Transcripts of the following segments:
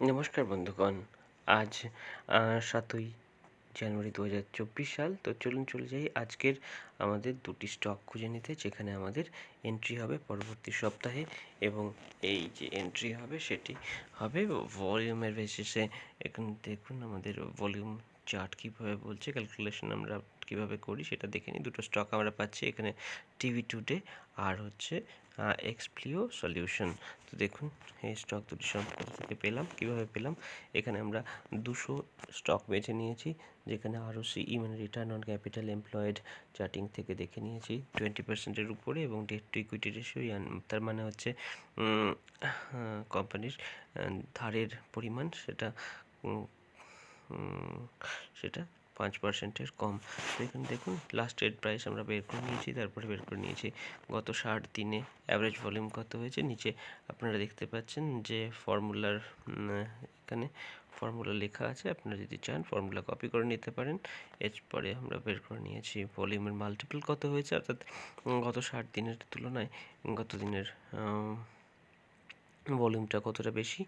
নমস্কার বন্ধুগণ। আজ সাতই জানুয়ারি দু হাজার চব্বিশ সাল, তো চলুন চলে যাই আজকের আমাদের দুটি স্টক খুঁজে নিতে, যেখানে আমাদের এন্ট্রি হবে পরবর্তী সপ্তাহে এবং এই যে এন্ট্রি হবে, সেটি হবে ভলিউমের বেসিসে এখন দেখুন আমাদের ভলিউম চার্ট কীভাবে বলছে ক্যালকুলেশন আমরা কীভাবে করি সেটা দেখে নিই। দুটো স্টক আমরা পাচ্ছি এখানে টিভি টুডে আর হচ্ছে এক্সপ্লিও সলিউশন তো দেখুন, এই স্টক দুটি সব থেকে পেলাম, কীভাবে পেলাম? এখানে আমরা দুশো স্টক বেছে নিয়েছি, যেখানে আরও সি মানে return on capital employed charting থেকে দেখে নিয়েছি টোয়েন্টি পার্সেন্টের উপরে এবং ডেট টু ইকুইটি রেশিও তার মানে হচ্ছে কোম্পানির ধারের পরিমাণ সেটা সেটা পাঁচ পার্সেন্টের কম। তো এখানে দেখুন লাস্ট রেট প্রাইস আমরা বের করে নিয়েছি, তারপরে বের করে নিয়েছি। গত ষাট দিনে অ্যাভারেজ ভলিউম কত হয়েছে? নিচে আপনারা দেখতে পাচ্ছেন যে ফর্মুলার এখানে ফর্মুলা লেখা আছে। আপনারা যদি চান ফর্মুলা কপি করে নিতে পারেন। এরপরে আমরা বের করে নিয়েছি। ভলিউমের মাল্টিপল কত হয়েছে? অর্থাৎ গত ষাট দিনের তুলনায় গত দিনের ভলিউমটা কতটা বেশি?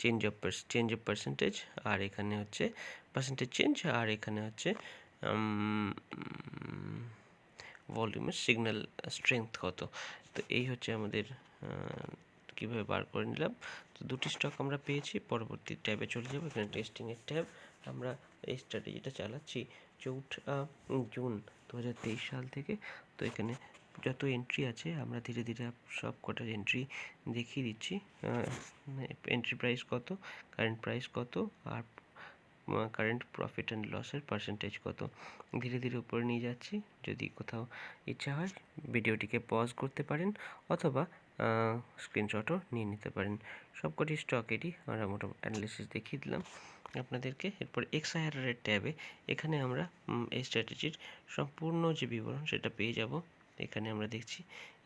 Change of change of percentage আর এখানে হচ্ছে পার্সেন্টেজ চেঞ্জ আর এখানে হচ্ছে ভলিউমের সিগন্যাল স্ট্রেংথ কত? তো এই হচ্ছে আমাদের কীভাবে বার করে নিলাম। তো দুটি স্টক আমরা পেয়েছি, পরবর্তী ট্যাবে চলে যাব। এখানে টেস্টিংয়ের ট্যাব আমরা এই স্ট্র্যাটেজিটা চালাচ্ছি চৌঠা জুন দু হাজার তেইশ সাল থেকে। তো এখানে যত এন্ট্রি আছে, আমরা ধীরে ধীরে সব কটার এন্ট্রি দেখিয়ে দিচ্ছি। এন্ট্রি প্রাইস কত কারেন্ট প্রাইস কত, আর কারেন্ট প্রফিট অ্যান্ড লসের পার্সেন্টেজ কত। ধীরে ধীরে উপরে নিয়ে যাচ্ছি, যদি কোথাও ইচ্ছা হয়, ভিডিওটিকে পজ করতে পারেন, অথবা স্ক্রিনশটও নিয়ে নিতে পারেন। সবকটি স্টকেরই আমরা মোটামুটি অ্যানালিসিস দেখিয়ে দিলাম আপনাদেরকে। এরপর এক্সআইআরের ট্যাবে, এখানে আমরা এই স্ট্র্যাটেজির সম্পূর্ণ যে বিবরণ, সেটা পেয়ে যাব। এখানে আমরা দেখছি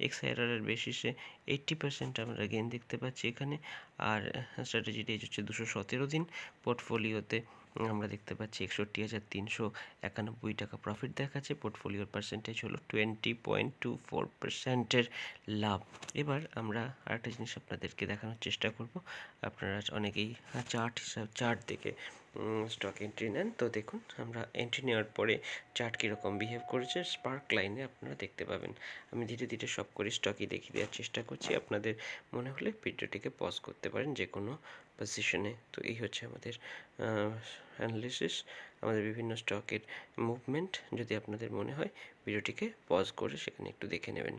এক্স এক্সআইআরের বেসিসে এইট্টি পার্সেন্ট আমরা গেন দেখতে পাচ্ছি এখানে। আর স্ট্র্যাটেজি ডেজ হচ্ছে দুশো সতেরো দিন। পোর্টফোলিওতে আমরা দেখতে পাচ্ছি একষট্টি হাজার তিনশো একানব্বই টাকা প্রফিট দেখাচ্ছে। পোর্টফোলিওর পার্সেন্টেজ হলো টোয়েন্টি পয়েন্ট টু ফোর পার্সেন্টের লাভ। এবার আমরা আরেকটা জিনিস আপনাদেরকে দেখানোর চেষ্টা করব। আপনারা অনেকেই চার্ট হিসাব চার্ট দেখে স্টক এন্ট্রি নেন। তো দেখুন, আমরা এন্ট্রি নেওয়ার পরে চার্ট কীরকম বিহেভ করেছে স্পার্ক লাইনে আপনারা দেখতে পাবেন। আমি ধীরে ধীরে সব করে স্টকই দেখিয়ে দেওয়ার চেষ্টা করছি। আপনাদের মনে হলে ভিডিওটিকে পজ করতে পারেন যে কোনো পজিশনে তো এই হচ্ছে আমাদের অ্যানালিসিস আমাদের বিভিন্ন স্টকের মুভমেন্ট যদি আপনাদের মনে হয় ভিডিওটিকে পজ করে সেখানে একটু দেখে নেবেন।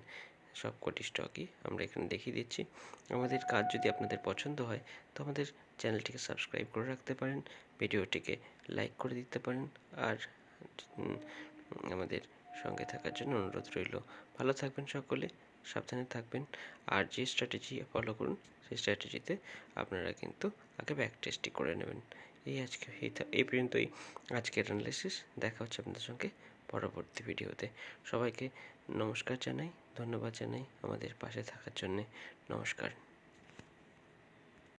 সব কটি স্টকই আমরা এখানে দেখিয়ে দিচ্ছি। আমাদের কাজ যদি আপনাদের পছন্দ হয়, তো আমাদের চ্যানেলটিকে সাবস্ক্রাইব করে রাখতে পারেন। ভিডিওটিকে লাইক করে দিতে পারেন আর আমাদের সঙ্গে থাকার জন্য অনুরোধ রইল। ভালো থাকবেন সকলে, সাবধানে থাকবেন আর যে স্ট্র্যাটেজি ফলো করুন, সেই স্ট্র্যাটেজিতে আপনারা কিন্তু আগে ব্যাক টেস্টই করে নেবেন। এই আজকে, এই পর্যন্তই আজকের অ্যানালিসিস দেখা হচ্ছে আপনাদের সঙ্গে পরবর্তী ভিডিওতে। সবাইকে নমস্কার জানাই, ধন্যবাদ জানাই আমাদের পাশে থাকার জন্যে। নমস্কার।